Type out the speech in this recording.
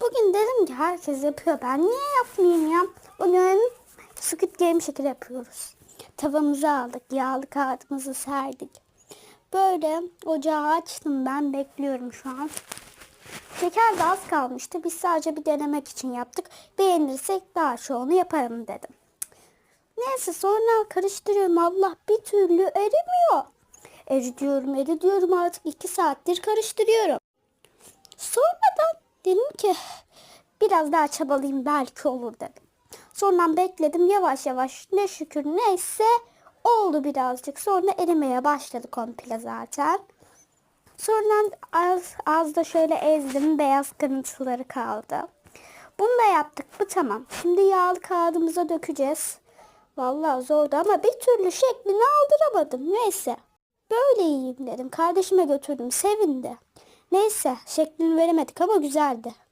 Bugün dedim ki herkes yapıyor. Ben niye yapmayayım ya? Bugün Squid Game şekeri yapıyoruz. Tavamızı aldık. Yağlı kağıdımızı serdik. Böyle ocağı açtım ben. Bekliyorum şu an. Şeker de az kalmıştı. Biz sadece bir denemek için yaptık. Beğenirsek daha çoğunu yaparım dedim. Neyse sonra karıştırıyorum. Allah bir türlü erimiyor. Eri diyorum, eri diyorum artık iki saattir karıştırıyorum. Sonradan dedim ki biraz daha çabalayayım belki olur dedim. Sonra bekledim yavaş yavaş ne şükür neyse oldu birazcık. Sonra erimeye başladı komple zaten. Sonra az, az da şöyle ezdim beyaz kırıntıları kaldı. Bunu da yaptık bu tamam. Şimdi yağlı kağıdımıza dökeceğiz. Vallahi zordu ama bir türlü şeklini aldıramadım. Neyse. Böyle yiyeyim dedim. Kardeşime götürdüm. Sevindi. Neyse şeklini veremedik ama güzeldi.